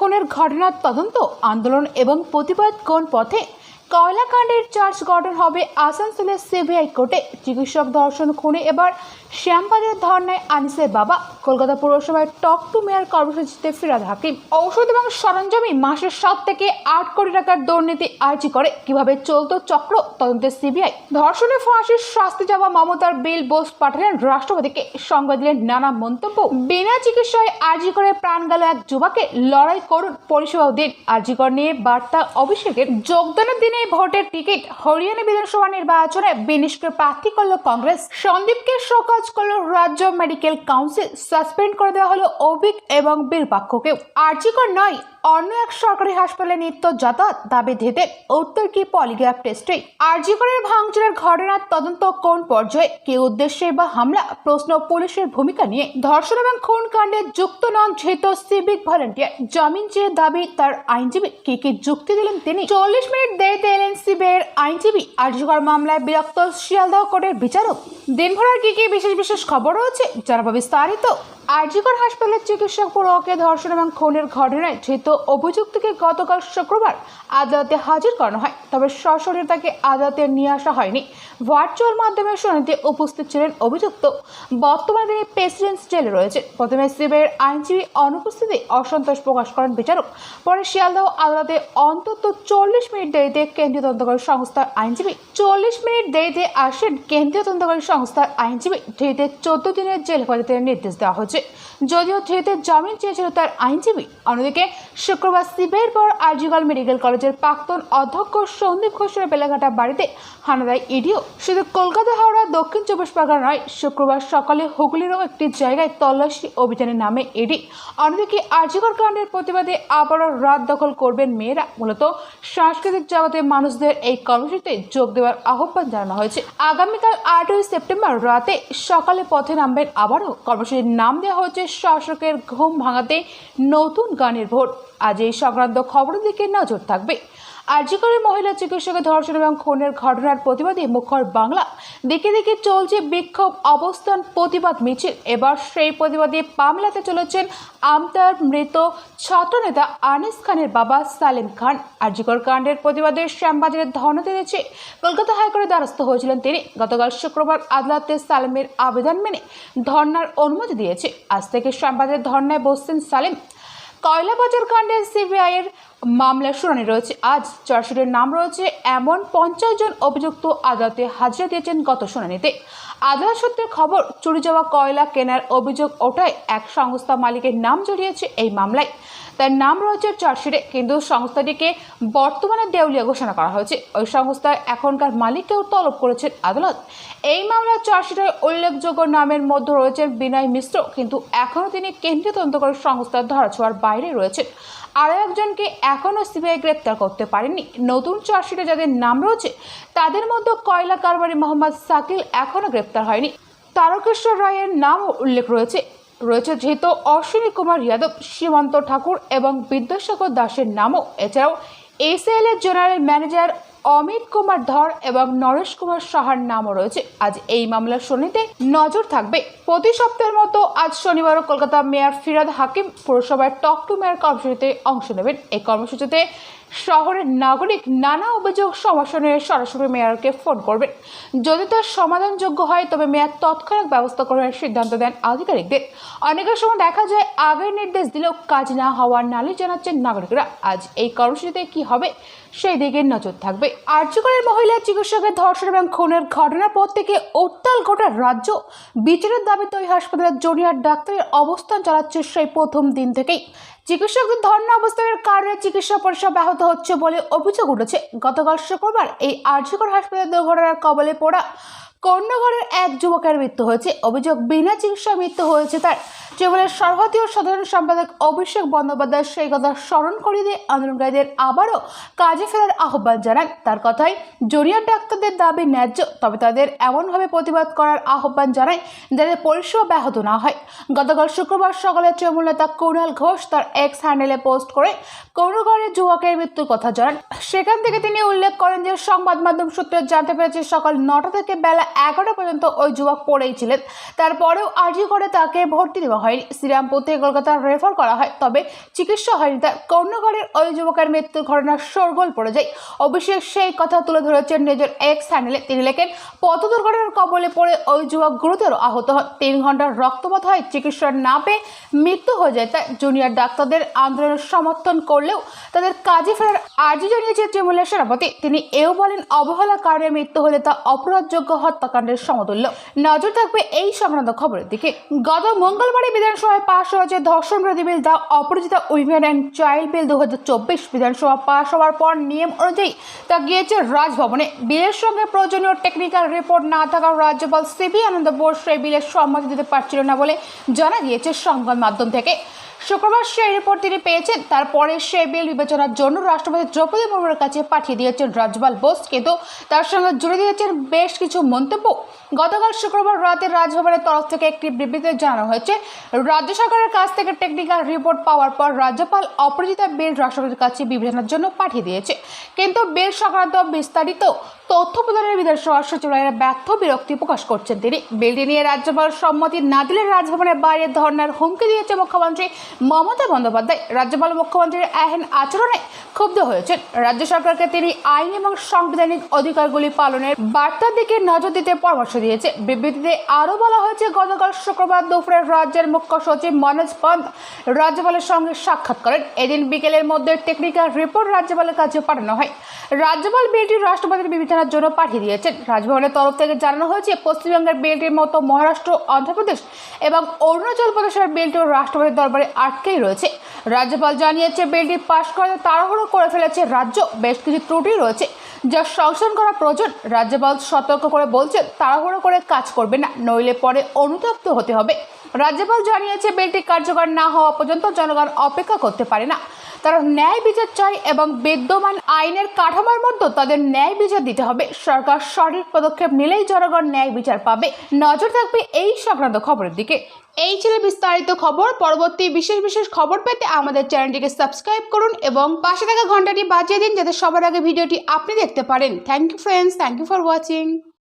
খুনের ঘটনার তদন্ত, আন্দোলন এবং প্রতিবাদ কোন পথে? কয়লাকাণ্ডের চার্জ গঠন হবে আসানসোলের সিবিআই কোর্টে। চিকিৎসক ধর্ষণ, খুনে এবার শ্যামবাজার ধর্নায় আনিসের বাবা। কলকাতা পৌরসভায় টক টু মেয়র কর্মসূচিতে ফিরাদ হাকিম। ঔষধ এবং সরঞ্জামে মাসের সাত থেকে আট কোটি টাকার দুর্নীতি আর্জি করে। কীভাবে চলত চক্র? তদন্তে সিবিআই। ধর্ষণে ফাঁসির শাস্তি যাওয়া মমতার বিল বোস পাঠালেন রাষ্ট্রপতিকে। সংবাদ দিলেন নানা মন্তব্য। বিনা চিকিৎসায় আর্জি করে প্রাণ গেল এক যুবাকে লড়াই করুন পরিষেবাও দিন। আর্জিকর নিয়ে বার্তা অভিষেকের। যোগদানের দিনে ভোটের টিকিট। হরিয়ানা বিধানসভা নির্বাচনে বিনিশকে প্রার্থী করল কংগ্রেস। সন্দীপকে করল রাজ্য মেডিকেল কাউন্সিল সাসপেন্ড করে দেওয়া হলো অভিক এবং বীরপাক্ষকেও আর্জিকর নয় অন্য এক সরকারি হাসপাতালে নিত্য যাতায়াত দাবি ধেতে উত্তর কি পলিগ্রাফ টেস্টে আরজিকরের ভাঙচুরের ঘটনার তদন্ত কোন পর্যায়ে, কি উদ্দেশ্যে বা হামলা, প্রশ্ন পুলিশের ভূমিকা নিয়ে। ধর্ষণ এবং খুন কাণ্ডে যুক্ত নন যেহেতু সিভিক ভলেন্টিয়ার। জামিন চেয়ে দাবি তার আইনজীবী কি কি যুক্তি দিলেন তিনি। চল্লিশ মিনিট দেরিতে এলেন সিবিআইয়ের আইনজীবী আরজিকর মামলায় বিরক্ত শিয়ালদহ কোর্টের বিচারক। দিনভরের কি কি বিশেষ বিশেষ খবর রয়েছে জানাব বিস্তারিত। আরজিকর হাসপাতালের চিকিৎসক পুরোকে ধর্ষণ এবং খুনের ঘটনায় ধৃত অভিযুক্তকে গতকাল শুক্রবার আদালতে হাজির করানো হয়। তবে সশরীরে তাকে আদালতে নিয়ে আসা হয়নি। ভার্চুয়াল মাধ্যমে শুনানিতে উপস্থিত ছিলেন অভিযুক্ত। বর্তমানে তিনি প্রেসিডেন্স জেলে রয়েছে প্রথমে সিবিআইয়ের আইনজীবী অনুপস্থিতি অসন্তোষ প্রকাশ করেন বিচারক। পরে শিয়ালদহ আদালতে অন্তত চল্লিশ মিনিট দেরিতে কেন্দ্রীয় তদন্তকারী সংস্থার আইনজীবী চল্লিশ মিনিট দেরিতে আসেন। কেন্দ্রীয় তদন্তকারী সংস্থার আইনজীবী ধৃতে চোদ্দ দিনের জেল হেফাজতের নির্দেশ দেওয়া হয়েছে। যদিও ধৃতে জামিন চেয়েছিল তার আইনজীবী। অন্যদিকে শুক্রবার সিবিআইয়ের পর আরজিগল মেডিকেল কলেজের প্রাক্তন অধ্যক্ষ সন্দীপ ঘোষের বেলাঘাটা বাড়িতে হানা দেয় ইডিও। শুধু কলকাতা, হাওড়া, দক্ষিণ চব্বিশ পরগনা নয়, শুক্রবার সকালে হুগলিরও একটি জায়গায় তল্লাশি অভিযানের নামে ইডি। অন্যদিকে আরজিগর কাণ্ডের প্রতিবাদে আবারও রাত দখল করবেন মেয়েরা। মূলত সাংস্কৃতিক জগতে মানুষদের এই কর্মসূচিতে যোগ দেওয়ার আহ্বান জানানো হয়েছে। আগামীকাল আটই সেপ্টেম্বর রাতে সকালে পথে নামবেন আবারও। কর্মসূচির নাম দেওয়া হয়েছে শাসকের ঘুম ভাঙাতে নতুন গানের ভোট। আজ এই সংক্রান্ত খবরের দিকে নজর থাকবে। আর্যিকরের মহিলা চিকিৎসকের ধর্ষণ এবং খুনের ঘটনার প্রতিবাদে মুখর বাংলা। দিকে দিকে চলছে বিক্ষোভ, অবস্থান, প্রতিবাদ, মিছিল। এবার সেই প্রতিবাদে পামলাতে চলেছেন আমতার মৃত ছাত্রনেতা আনিস খানের বাবা সালেম খান। আর্যিকর কাণ্ডের প্রতিবাদে শ্যামবাজারের ধর্ণা দিয়েছে। কলকাতা হাইকোর্টের দ্বারস্থ হয়েছিলেন তিনি। গতকাল শুক্রবার আদালতে সালেমের আবেদন মেনে ধর্নার অনুমতি দিয়েছে। আজ থেকে শ্যামবাজারের ধর্নায় বসছেন সালেম। কয়লাবাজার কাণ্ডে সিবিআইয়ের মামলার শুনানি রয়েছে। আজ চার্জশিটের নাম রয়েছে, এমন পঞ্চাশ জন অভিযুক্ত আদালতে হাজিরা দিয়েছেন গত শুনানিতে। আদালত সূত্রে খবর, চুরি যাওয়া কয়লা কেনার অভিযোগ ওঠায় এক সংস্থা মালিকের নাম জড়িয়েছে এই মামলায়। তার নাম রয়েছে চার্জশিটে, কিন্তু সংস্থাটিকে বর্তমানে দেউলিয়া ঘোষণা করা হয়েছে। ওই সংস্থার এখনকার মালিককেও তলব করেছেন আদালত। এই মামলার চার্জশিটের উল্লেখযোগ্য নামের মধ্যে রয়েছেন বিনয় মিশ্র, কিন্তু এখনও তিনি কেন্দ্রীয় তদন্তকারী সংস্থার ধরাছোঁয়ার বাইরে রয়েছেন। আরও একজনকে এখনও সিবিআই গ্রেপ্তার করতে পারেনি নতুন চার্জশিটে যাদের নাম রয়েছে, তাদের মধ্যে কয়লা কারবারি মোহাম্মদ সাকিল এখনও গ্রেপ্তার হয়নি। তারকেশ্বর রায়ের নামও উল্লেখ রয়েছে। রয়েছে যেহেতু অশ্বিনী কুমার যাদব, সীমান্ত ঠাকুর এবং বিদ্যাসাগর দাসের নামও। এছাড়াও এসএল এর জেনারেল ম্যানেজার অমিত কুমার ধর এবং নরেশ কুমার সাহার নামও রয়েছে। আজ এই মামলার শুনানিতে নজর থাকবে। প্রতি সপ্তাহের মতো আজ শনিবারও কলকাতা মেয়র ফিরাদ হাকিম পুরসভায় টক টু মেয়র কর্মসূচিতে অংশ নেবেন। এই কর্মসূচিতে শহরের নাগরিক নানা অভিযোগ সমাসনে সরাসরি মেয়রকে ফোন করবেন। যদি তার সমাধানযোগ্য হয়, তবে মেয়র তৎক্ষণাৎ ব্যবস্থা করার সিদ্ধান্ত দেন আধিকারিকদের। অনেকের সময় দেখা যায়, আগের নির্দেশ দিলেও কাজ না হওয়ার নালিশ জানাচ্ছেন নাগরিকরা। আজ এই কর্মসূচিতে কি হবে সেই দিকে নজর থাকবে। আর্যকরের মহিলা চিকিৎসকের ধর্ষণ এবং খুনের ঘটনার পর থেকে উত্তাল গোটা রাজ্য। বিচারের দাবিতে ওই হাসপাতালের জুনিয়র ডাক্তারের অবস্থান চালাচ্ছে সেই প্রথম দিন থেকেই। চিকিৎসকদের ধর্ণা অবস্থানের কারণে চিকিৎসা পরিষেবা ব্যাহত হচ্ছে বলে অভিযোগ উঠেছে। গতকাল শুক্রবার এই আর্যকর হাসপাতাল দুর্ঘটনার কবলে পড়া কন্যাগড়ের এক যুবকের মৃত্যু হয়েছে। অভিযোগ, বিনা চিকিৎসায় মৃত্যু হয়েছে তার। তৃণমূলের সর্বতীয় সাধারণ সম্পাদক অভিষেক বন্দ্যোপাধ্যায় সেই কথা স্মরণ করিয়ে দিয়ে আন্দোলনকারীদের আবারও কাজে ফেরার আহ্বান জানান। তার কথায়, জুনিয়র ডাক্তারদের দাবি ন্যায্য, তবে তাদের এমনভাবে প্রতিবাদ করার আহ্বান জানায় যাতে পরিষেবা ব্যাহত না হয়। গতকাল শুক্রবার সকালে তৃণমূল নেতা কুণাল ঘোষ তার এক্স হ্যান্ডেলে পোস্ট করে কৌরগড়ের যুবকের মৃত্যুর কথা জানান। সেখান থেকে তিনি উল্লেখ করেন যে সংবাদ মাধ্যম সূত্রে জানতে পেরেছে সকাল নটা থেকে বেলা এগারোটা পর্যন্ত ওই যুবক পড়েই ছিলেন। তারপরেও আর্জি করে তাকে ভর্তি দেওয়া হয়নি। শ্রীরামপুর থেকে কলকাতা রেফার করা হয়, তবে চিকিৎসা হয়নি। তার কর্ণগড়ের ওই যুবকের মৃত্যুর ঘটনা শোরগোল পড়ে যায়। অভিষেক সেই কথা তুলে ধরেছেন নিজের এক্স হ্যান্ডেলে তিনি লেখেন, পথ দুর্ঘটনার কবলে পড়ে ওই যুবক গুরুতর আহত হন। তিন ঘণ্টার রক্তপাত হয়, চিকিৎসা না পেয়ে মৃত্যু হয়ে যায়। তাই জুনিয়র ডাক্তারদের আন্দোলনের সমর্থন করলেও তাদের কাজে ফেরার আর্জি জানিয়েছে তৃণমূলের সভাপতি তিনি এও বলেন অবহেলার কারণে মৃত্যু হলে তা অপরাধযোগ্য হত্যাকাণ্ডের সমতুল্য। নজর থাকবে এই সংক্রান্ত খবরের দিকে। গত মঙ্গলবারে বিধানসভায় পাশ হয়েছে ধর্ষণ বিরোধী bill the Aparajita women and child bill দু হাজার চব্বিশ বিধানসভা পাশ হওয়ার পর নিয়ম অনুযায়ী তা গিয়েছে রাজভবনে। বিলের সঙ্গে প্রয়োজনীয় টেকনিক্যাল রিপোর্ট না থাকার রাজ্যপাল সিবি আনন্দ বোস সেই বিলের সম্মতি দিতে পারছিল না বলে জানা গিয়েছে সংবাদ মাধ্যম থেকে। শুক্রবার সেই রিপোর্ট তিনি পেয়েছেন। তারপরে সেই বিল বিবেচনার জন্য রাষ্ট্রপতি দ্রৌপদী মুর্মুর কাছে পাঠিয়ে দিয়েছেন রাজ্যপাল বোস। কিন্তু তার সঙ্গে জুড়ে দিয়েছেন বেশ কিছু মন্তব্য। গতকাল শুক্রবার রাতে রাজভবনের তরফ থেকে একটি বিবৃতিতে জানানো হয়েছে, রাজ্য সরকারের কাছ থেকে টেকনিক্যাল রিপোর্ট পাওয়ার পর রাজ্যপাল অপরাজিতা বিল রাষ্ট্রপতির কাছে বিবেচনার জন্য পাঠিয়ে দিয়েছে। কিন্তু বিল সংক্রান্ত বিস্তারিত তথ্য প্রদানের বিধানসভা সচিবালয়ের ব্যর্থ বিরক্তি প্রকাশ করছেন তিনি। বিলটি নিয়ে রাজ্যপাল সম্মতি না দিলে রাজভবনের বাইরে ধর্নার হুমকি দিয়েছে মুখ্যমন্ত্রী মমতা বন্দ্যোপাধ্যায়। রাজ্যপাল মুখ্যমন্ত্রীর এহেন আচরণে ক্ষুব্ধ হয়েছেন। রাজ্য সরকারকে তিনি আইন এবং সাংবিধানিক অধিকারগুলি পালনের বার্তার দিকে নজর দিতে পরামর্শ দিয়েছে। বিবৃতিতে আরও বলা হয়েছে, গতকাল শুক্রবার দুপুরে রাজ্যের মুখ্য সচিব মনোজ পন্ত রাজ্যপালের সঙ্গে সাক্ষাৎ করেন। এদিন বিকেলের মধ্যে টেকনিক্যাল রিপোর্ট রাজ্যপালের কাছে পাঠানো হয়। রাজ্যপাল বিলটি রাষ্ট্রপতির বিবেচনার জন্য পাঠিয়ে দিয়েছেন। রাজভবনের তরফ থেকে জানানো হয়েছে, পশ্চিমবঙ্গের বিলটির মতো মহারাষ্ট্র, অন্ধ্রপ্রদেশ এবং অরুণাচল প্রদেশের বিলটিও রাষ্ট্রপতির দরবারে আটকেই রয়েছে। রাজ্যপাল জানিয়েছে বিলটি পাশ করাতে তাড়াহুড়ো করে ফেলেছে রাজ্য, বেশ কিছু ত্রুটি রয়েছে যা সংশোধন করা প্রয়োজন। রাজ্যপাল সতর্ক করে বলছেন, তাড়াহুড়ো করে কাজ করবে না, নইলে পরে অনুতপ্ত হতে হবে। রাজ্যপাল জানিয়েছে বিলটি কার্যকর না হওয়া পর্যন্ত জনগণ অপেক্ষা করতে পারে না। তারা ন্যায় বিচার চায় এবং বিদ্যমান আইনের কাঠামোর মধ্যে তাদের ন্যায় বিচার দিতে হবে। সরকার সঠিক পদক্ষেপ নিলেই জনগণ ন্যায় বিচার পাবে। নজর থাকবে এই সংক্রান্ত খবরের দিকে। এই ছিল বিস্তারিত খবর। পরবর্তী বিশেষ বিশেষ খবর পেতে আমাদের চ্যানেলটিকে সাবস্ক্রাইব করুন এবং পাশে থাকা ঘন্টাটি বাজিয়ে দিন যাতে সবার আগে ভিডিওটি আপনি দেখতে পারেন। Thank you friends thank you for watching